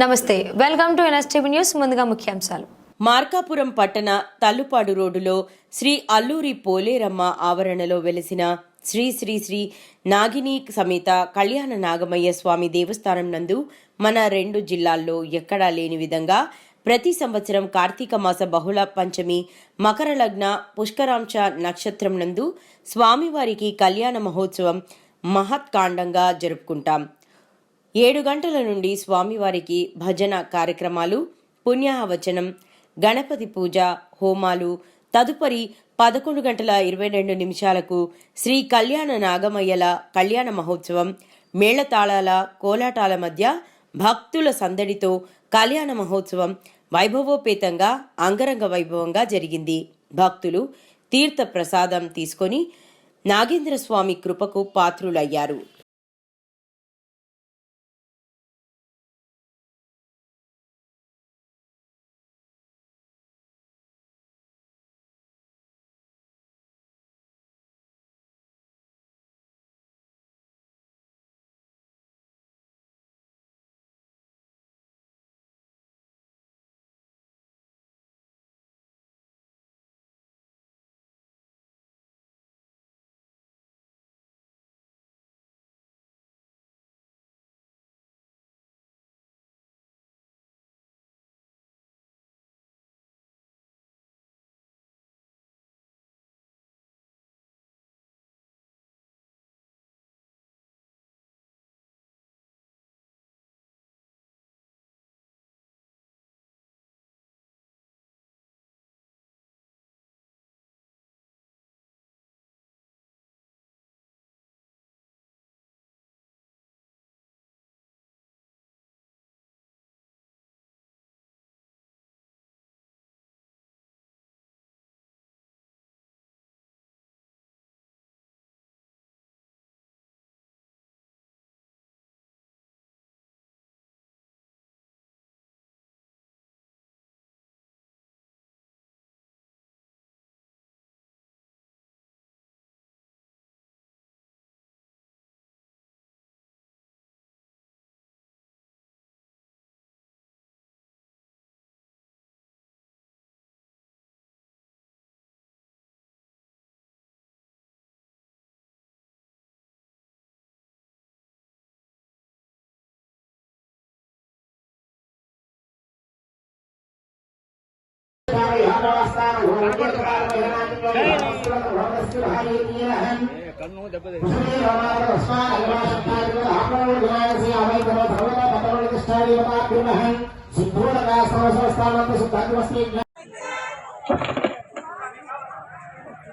నమస్తే. Welcome to NSTV news ముందుగా ముఖ్యాంశాలు. మార్కాపురం పట్టణ తల్లుపాడు రోడ్డులో శ్రీ అల్లూరి పోలేరమ్మ ఆవరణలో వెలిసిన శ్రీ శ్రీ శ్రీ నాగిని సమేత కళ్యాణ నాగమయ్య స్వామి దేవస్థానం నందు మన రెండు జిల్లాల్లో ఎక్కడా లేని విధంగా ప్రతి సంవత్సరం కార్తీక మాస బహుళ పంచమి మకర లగ్న పుష్కరాంశ నక్షత్రం నందు స్వామివారికి కళ్యాణ మహోత్సవం మహత్కాండంగా జరుపుకుంటాం. ఏడు గంటల నుండి స్వామివారికి భజన కార్యక్రమాలు పుణ్యాహవచనం గణపతి పూజ హోమాలు తదుపరి పదకొండు గంటల ఇరవై రెండు నిమిషాలకు శ్రీ కళ్యాణ నాగమయ్యల కళ్యాణ మహోత్సవం మేళతాళాల కోలాటాల మధ్య భక్తుల సందడితో కళ్యాణ మహోత్సవం వైభవోపేతంగా అంగరంగ వైభవంగా జరిగింది. భక్తులు తీర్థ ప్రసాదం తీసుకొని నాగేంద్ర స్వామి కృపకు పాత్రులయ్యారు.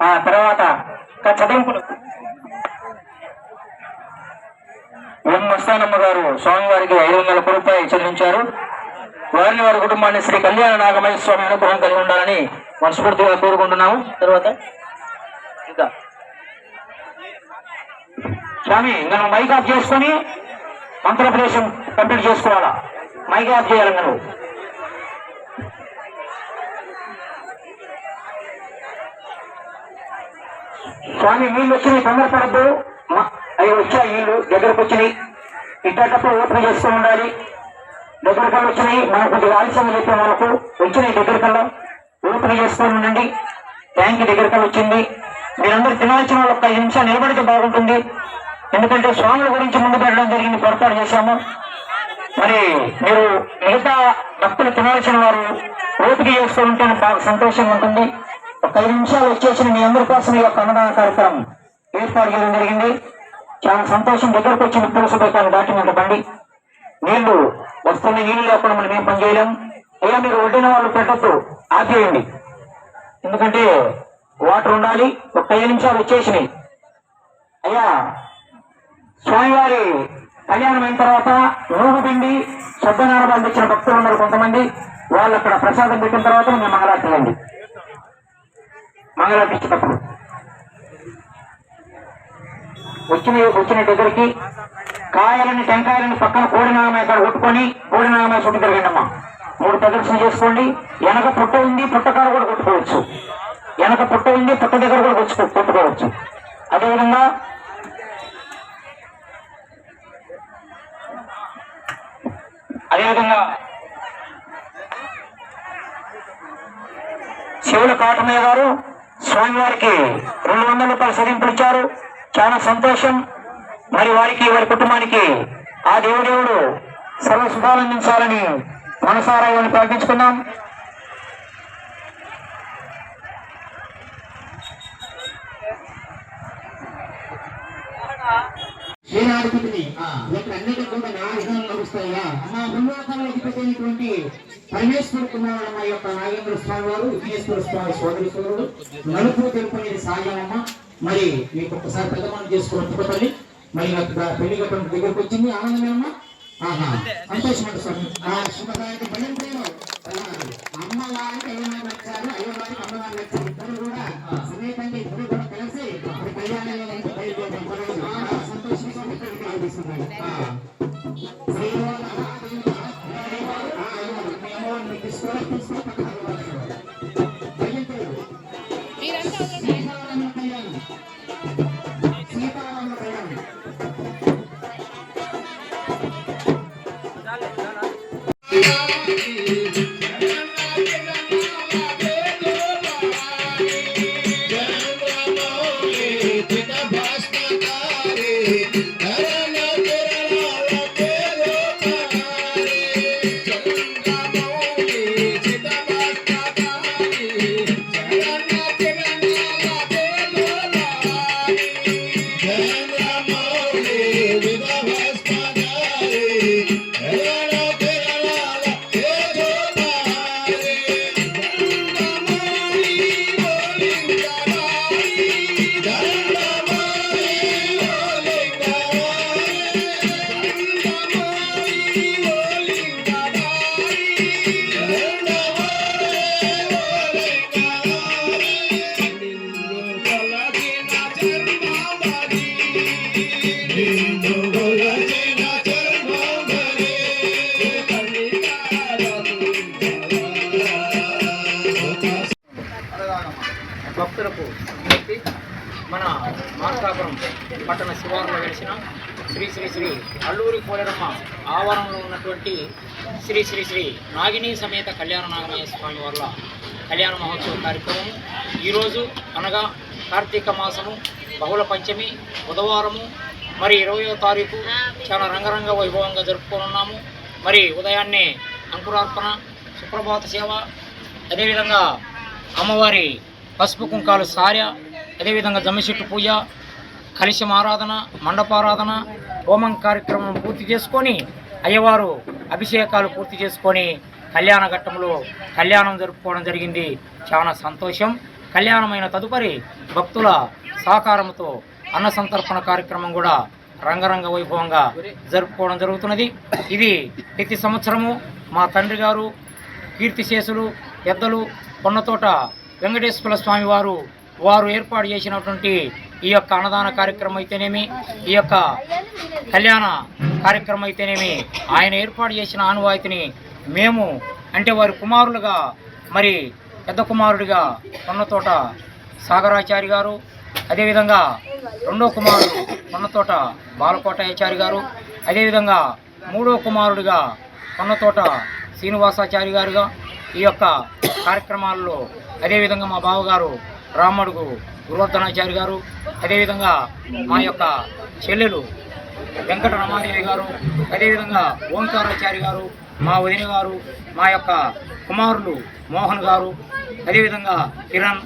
ఆ తర్వాత ఇంకా చదింపులు మస్తానమ్మ గారు స్వామివారికి ఐదు వందల రూపాయలు చెల్లించారు. వారిని వారి కుటుంబాన్ని శ్రీ కళ్యాణ నాగమయ్య స్వామి అనుగ్రహం కలిగి ఉండాలని మనస్ఫూర్తిగా కోరుకుంటున్నాము తర్వాత? ఇంకా. స్వామి ఇంకా నువ్వు మైక్ ఆఫ్ చేసుకొని మంత్రప్రదేశం కంప్లీట్ చేసుకోవాలా? మైక్ ఆఫ్ చేయాలి నువ్వు. స్వామి నీళ్ళు వచ్చినాయి తొందరపడద్దు అవి వచ్చాయి నీళ్ళు దగ్గరకు వచ్చినాయి. ఇట్టేటప్పుడు ఓపెన్ చేస్తూ ఉండాలి. దగ్గర కల్లా వచ్చినాయి. మనకు కొద్దిగా ఆలస్యం చెప్పే మనకు. వచ్చినాయి దగ్గర ఓపిక ఓపెన్ చేస్తూ ఉండండి ట్యాంక్ దగ్గర వచ్చింది. మీరందరూ తినాల్సిన వాళ్ళు ఒక్క నిమిషాలు నిలబడితే బాగుంటుంది. ఎందుకంటే స్వాముల గురించి ముందు పెట్టడం జరిగింది పొరపాటు చేశాము. మరి మీరు మిగతా భక్తులు తినాల్సిన వారు ఓపిక చేస్తూ ఉంటే బాగా సంతోషంగా ఉంటుంది. ఒక ఐదు నిమిషాలు వచ్చేసిన మీ అందరి కోసం ఈ యొక్క అన్నదాన కార్యక్రమం ఏర్పాటు చేయడం జరిగింది. చాలా సంతోషం దగ్గరకు వచ్చిన పురుషుభాన్ని దాటినట్టు బండి. నీళ్ళు వస్తున్న నీళ్ళు లేకుండా మనం ఏం పని అయ్యా మీరు వడ్డిన వాళ్ళు పెట్టద్దు. ఆపేయండి. ఎందుకంటే వాటర్ ఉండాలి ఒక పది నిమిషాలు వచ్చేసినాయి. అయ్యా స్వామివారి కళ్యాణం అయిన తర్వాత నూగు పిండి సత్యనారాయణ ఇచ్చిన భక్తులు ఉన్నారు కొంతమంది. వాళ్ళు అక్కడ ప్రసాదం పెట్టిన తర్వాత మేము మంగళారతి అండి మంగళారతి ఇచ్చేటప్పుడు. వచ్చిన వచ్చిన దగ్గరికి కాయలని టెంకాయలని పక్కన కోడినాగమ అక్కడ కొట్టుకొని కోడినాగమ చుట్టూ తిరగండి అమ్మా మూడు ప్రదర్శన చేసుకోండి. వెనక పుట్ట ఉంది పుట్టకాడ కూడా కొట్టుకోవచ్చు. వెనక పుట్ట ఉంది పుట్ట దగ్గర కూడా కొట్టుకో కొట్టుకోవచ్చు. అదేవిధంగా అదేవిధంగా శివుల కాటమయ్య గారు స్వామివారికి రెండు వందల రూపాయలు సరింపులు ఇచ్చారు. చాలా సంతోషం. మరి వారికి వారి కుటుంబానికి ఆ దేవుడేవుడు సర్వ సుఖాలందించాలని మనసారా ఇవన్నీ ప్రకటించుకున్నాం శ్రీనాథుడిని ఇక్కడ కూడా నా విధానం నడుస్తాయా మా భూలోకంలో అధిపతైనటువంటి పరమేశ్వర కుమారుడు మా యొక్క నాగేంద్ర స్వామి వారు విఘ్నేశ్వర స్వామి సోదరి సోదరుడు నలుపు తెలుపనేది సాగమ్మ మరి మీకు ఒక్కసారి పెద్దమని చేసుకుని మరి నాకు పెళ్ళి కట్టడం దగ్గరకు వచ్చింది. ఆనందమేనమ్మా. స్వామి. ఆ శుభదాయక భయంతో అమ్మవారికి అయ్యవారు వచ్చారు అయ్యవారికి అమ్మవారు వచ్చారు. ఇద్దరు కూడా సమేతంగా ఇద్దరు కూడా కలిసి కళ్యాణంలో నుంచి బయలుదేరారు. ఆ, మార్కాపురం పట్టణ శివారులో వెలిసిన శ్రీ శ్రీ శ్రీ అల్లూరి పోలేరమ్మ ఆవరణలో ఉన్నటువంటి శ్రీ శ్రీ శ్రీ నాగిని సమేత కళ్యాణ నాగమయ్య స్వామి వార్ల కళ్యాణ మహోత్సవ కార్యక్రమం. ఈరోజు అనగా కార్తీక మాసము బహుళ పంచమి బుధవారము మరి ఇరవయో తారీఖు చాలా రంగరంగ వైభవంగా జరుపుకోనున్నాము. మరి ఉదయాన్నే అంకురార్పణ సుప్రభాత సేవ అదేవిధంగా అమ్మవారి పసుపు కుంకాలు సార్య అదేవిధంగా జమ్మిచెట్టు పూజ కలిశం ఆరాధన మండపారాధన హోమం కార్యక్రమం పూర్తి చేసుకొని అయ్యవారు అభిషేకాలు పూర్తి చేసుకొని కళ్యాణ ఘట్టంలో కళ్యాణం జరుపుకోవడం జరిగింది. చాలా సంతోషం. కళ్యాణమైన తదుపరి భక్తుల సహకారంతో అన్న సంతర్పణ కార్యక్రమం కూడా రంగరంగ వైభవంగా జరుపుకోవడం జరుగుతున్నది. ఇది ప్రతి సంవత్సరము మా తండ్రి గారు కీర్తిశేషులు పెద్దలు కొన్నతోట వెంకటేశ్వర స్వామి వారు వారు ఏర్పాటు చేసినటువంటి ఈ యొక్క అన్నదాన కార్యక్రమం అయితేనేమి ఈ యొక్క కళ్యాణ కార్యక్రమం అయితేనేమి ఆయన ఏర్పాటు చేసిన ఆనువాయితీని మేము అంటే వారి కుమారులుగా మరి పెద్ద కుమారుడిగా కొన్నతోట సాగరాచారి గారు అదేవిధంగా రెండో కుమారుడు పొన్నతోట బాలకోటాచారి గారు అదేవిధంగా మూడో కుమారుడిగా కొన్నతోట శ్రీనివాసాచారి గారుగా ఈ యొక్క కార్యక్రమాల్లో అదేవిధంగా మా బావగారు రామడుగు గురువర్ధనాచారి గారు అదేవిధంగా మా యొక్క చెల్లెలు వెంకట రమాదేవి గారు అదేవిధంగా ఓంకారాచారి గారు మా వదిన గారు మా యొక్క కుమారులు మోహన్ గారు అదేవిధంగా కిరణ్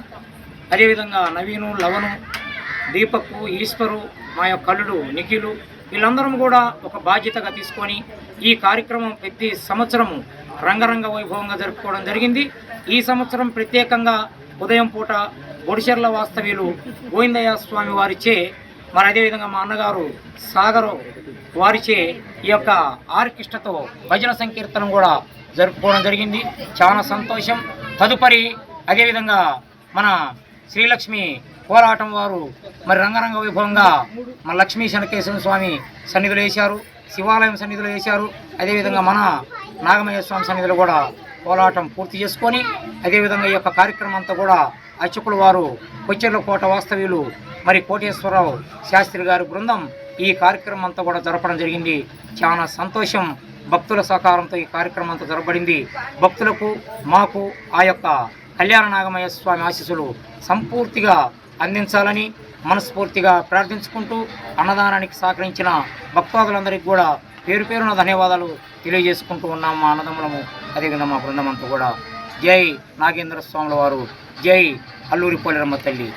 అదేవిధంగా నవీను లవను దీపక్ ఈశ్వరు మా యొక్క కల్లుడు నిఖిలు వీళ్ళందరం కూడా ఒక బాధ్యతగా తీసుకొని ఈ కార్యక్రమం ప్రతి సంవత్సరము రంగరంగ వైభవంగా జరుపుకోవడం జరిగింది. ఈ సంవత్సరం ప్రత్యేకంగా ఉదయం పూట బొడిచెర్ల వాస్తవ్యులు గోవిందయ్య స్వామి వారిచే మరి అదేవిధంగా మా అన్నగారు సాగరు వారిచే ఈ యొక్క ఆర్కెస్ట్రాతో భజన సంకీర్తనం కూడా జరుపుకోవడం జరిగింది. చాలా సంతోషం. తదుపరి అదేవిధంగా మన శ్రీలక్ష్మి పోరాటం వారు మరి రంగరంగ వైభవంగా మన లక్ష్మీ శనకేశ్వర స్వామి సన్నిధులు వేశారు. శివాలయం సన్నిధులు వేశారు. అదేవిధంగా మన నాగమయ్య స్వామి సన్నిధులు కూడా కోలాటం పూర్తి చేసుకొని అదేవిధంగా ఈ యొక్క కార్యక్రమం అంతా కూడా అర్చకుల వారు కొచ్చెర్ల కోట వాస్తవ్యులు మరి కోటేశ్వరరావు శాస్త్రి గారి బృందం ఈ కార్యక్రమం అంతా కూడా జరపడం జరిగింది. చాలా సంతోషం. భక్తుల సహకారంతో ఈ కార్యక్రమం అంతా జరపబడింది. భక్తులకు మాకు ఆ యొక్క కళ్యాణ నాగమయ్య స్వామి ఆశీస్సులు సంపూర్తిగా అందించాలని మనస్ఫూర్తిగా ప్రార్థించుకుంటూ అన్నదానానికి సహకరించిన భక్తాదులందరికీ కూడా పేరు పేరున ధన్యవాదాలు తెలియజేసుకుంటూ ఉన్నాం మా అన్నదమ్ములము. అదేవిధంగా మా బృందం అంతా కూడా జై నాగేంద్ర స్వాముల వారు జై అల్లూరి పోలేరమ్మ తల్లి